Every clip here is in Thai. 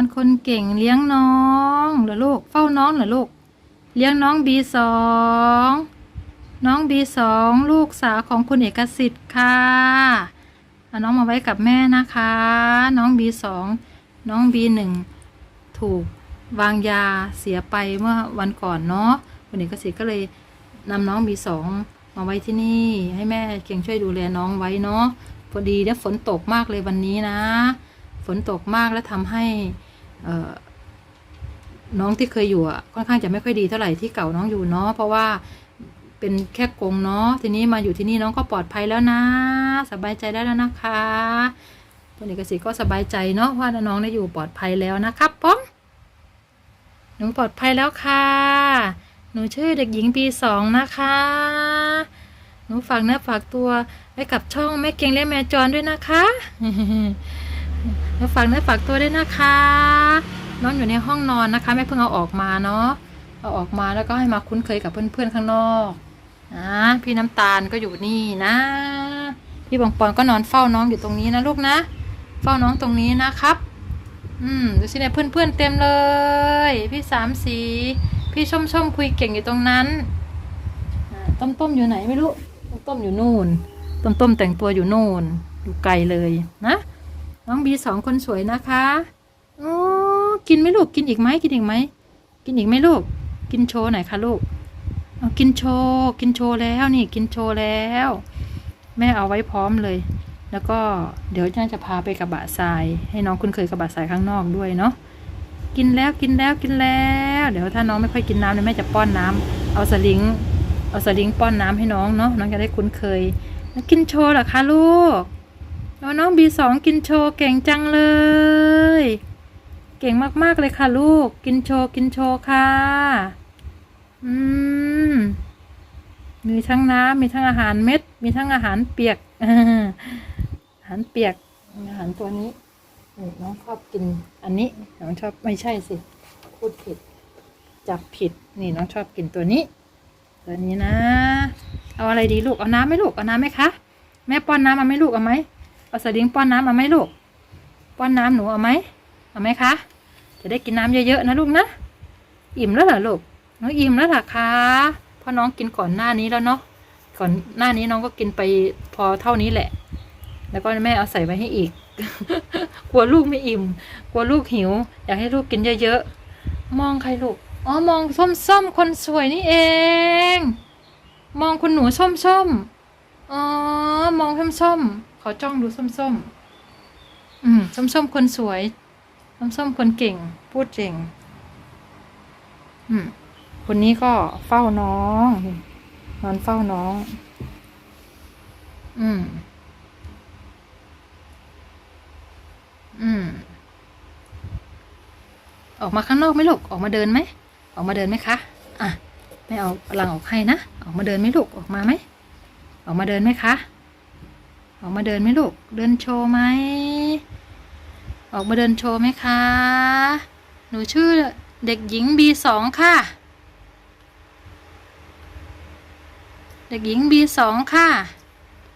รคนเก่งเลี้ยงน้องเหรอลูก เฝ้าน้องเหรอลูก เลี้ยงน้องบีสองน้องบีสองลูกสาวของคุณเอกสิทธิ์ค่ะเอาน้องมาไว้กับแม่นะคะ น้องบีสองน้องบีหนึ่งถูกวางยาเสียไปเมื่อวันก่อนเนาะคุณเอกสิทธิ์ก็เลยนำน้องบีสองมาไว้ที่นี่ ให้แม่เคียงช่วยดูแลน้องไว้เนาะพอดีเนี่ยฝนตกมากเลยวันนี้นะ ฝนตกมากแล้วทำให้น้องที่เคยอยู่อะค่อนข้างจะไม่ค่อยดีเท่าไหร่ที่เก่าน้องอยู่เนาะเพราะว่าเป็นแค่กงเนาะทีนี้มาอยู่ที่นี่น้องก็ปลอดภัยแล้วนะ สบายใจได้แล้วนะคะคุณเอกสิทธิ์ก็สบายใจเนาะว่าน้องได้อยู่ปลอดภัยแล้วนะครับป้อมหนูปลอดภัยแล้วค่ะ หนูชื่อเด็กหญิงปีสองนะคะ หนูฝากเนื้อฝากตัวไว้กับช่องแม่เก่งและแม่จอนด้วยนะคะ หนูฝากเนื้อฝากตัวด้วยนะคะ น้องอยู่ในห้องนอนนะคะแม่เพิ่งเอาออกมาเนาะเอาออกมาแล้วก็ให้มาคุ้นเคยกับเพื่อนๆข้างนอกนะพี่น้ำตาลก็อยู่นี่นะ พี่บองปอนก็นอนเฝ้าน้องอยู่ตรงนี้นะลูกนะ เฝ้าน้องตรงนี้นะครับ อืมดูสิเนี่ยเพื่อนๆเต็มเลย พี่สามสีพี่ชมชมคุยเก่งอยู่ตรงนั้นต้มต้มอยู่ไหนไม่รู้ต้มต้มอยู่นู่น ต้มต้มแต่งตัวอยู่นู่นอยู่ไกลเลยนะ น้องบีสองคนสวยนะคะโอ้กินไหมลูกกินอีกไหมกินอีกไหมกินอีกไหมลูก กินโชว์หน่อยค่ะลูกเอากินโชว์กินโชว์แล้วนี่กินโชว์แล้ว แม่เอาไว้พร้อมเลย แล้วก็เดี๋ยวน่าจะพาไปกระบะทราย ให้น้องคุ้นเคยกระบะทรายข้างนอกด้วยเนาะกินแล้วกินแล้วกินแล้ว เดี๋ยวถ้าน้องไม่ค่อยกินน้ำเนี่ยแม่จะป้อนน้ำเอาสลิงเอาสลิงป้อนน้ำให้น้องเนาะน้องจะได้คุ้นเคย กินโชว์เหรอคะลูก เอาน้องบีสองกินโชว์เก่งจังเลย เก่งมากๆเลยค่ะลูก กินโชว์กินโชว์ค่ะ อืม มีทั้งน้ำมีทั้งอาหารเม็ด มีทั้งอาหารเปียก อาหารเปียก อาหารตัวนี้ น้องชอบกินอันนี้ น้องชอบไม่ใช่สิ พูดผิด จับผิด นี่น้องชอบกินตัวนี้ ตัวนี้นะ เอาอะไรดีลูก เอาน้ำไหมลูก เอาน้ำไหมคะ แม่ป้อนน้ำเอาไหมลูก เอาไหม เอาสลิงป้อนน้ำเอาไหมลูก ป้อนน้ำหนูเอาไหมเอาไหมคะ จะได้กินน้ำเยอะๆนะลูกนะ อิ่มแล้วเหรอลูกน้องอิ่มแล้วหรอคะเพราะน้องกินก่อนหน้านี้แล้วเนาะ ก่อนหน้านี้น้องก็กินไปพอเท่านี้แหละ แล้วก็แม่เอาใส่ไว้ให้อีก กลัวลูกไม่อิ่ม กลัวลูกหิว อยากให้ลูกกินเยอะๆ มองใครลูก อ๋อ มองส้มๆ คนสวยนี่เอง มองคุณหนูส้มๆ อ๋อ มองส้มๆ ขอจ้องดูส้มๆอืมส้มๆคนสวย ส้มๆคนเก่ง พูดเก่ง อืม คนนี้ก็เฝ้าน้อง นอนเฝ้าน้อง อืม อืม ออกมาข้างนอกไหมลูก ออกมาเดินไหม ออกมาเดินไหมคะ อะ ไม่เอาลังออกให้นะ ออกมาเดินไหมลูก ออกมาไหม ออกมาเดินไหมคะ ออกมาเดินไหมลูก เดินโชว์ไหม ออกมาเดินโชว์ไหมคะ หนูชื่อเด็กหญิงบีสองค่ะ เด็กหญิงบีสองค่ะ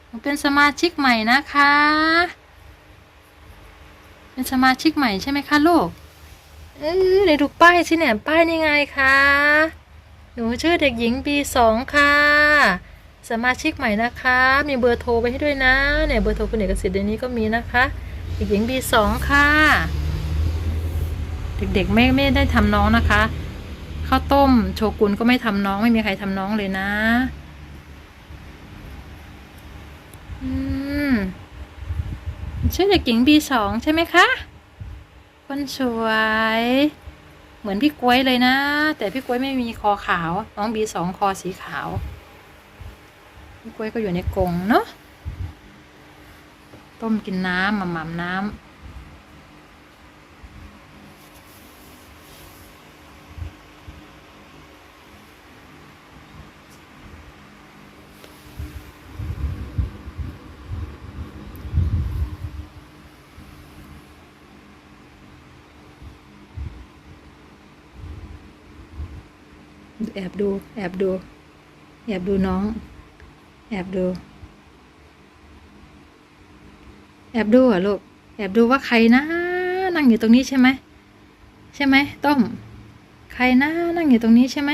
หนูเป็นสมาชิกใหม่นะคะ เป็นสมาชิกใหม่ใช่ไหมคะลูก เออในดูป้ายสิเนี่ยป้ายนี่ไงคะ หนูชื่อเด็กหญิงบีสองค่ะ สมาชิกใหม่นะคะ มีเบอร์โทรไปให้ด้วยนะเนี่ยเบอร์โทรคุณเอกสิทธิ์ในนี้ก็มีนะคะเด็กหญิงบีสองค่ะ เด็กๆไม่ไม่ได้ทำน้องนะคะข้าวต้มโชกุนก็ไม่ทำน้องไม่มีใครทำน้องเลยนะ อืมชื่อเด็กหญิงบีสองใช่ไหมคะคนสวย เหมือนพี่กล้วยเลยนะ แต่พี่กล้วยไม่มีคอขาว น้องบีสองคอสีขาว กล้วยก็อยู่ในกรงเนาะต้มกินน้ำหม่ำน้ำแอบดู แอบดู แอบดูน้อง แอบดู แอบดูเหรอะลูก แอบดูว่าใครนะ นั่งอยู่ตรงนี้ใช่ไหม ใช่ไหมต้ม ใครนะนั่งอยู่ตรงนี้ใช่ไหม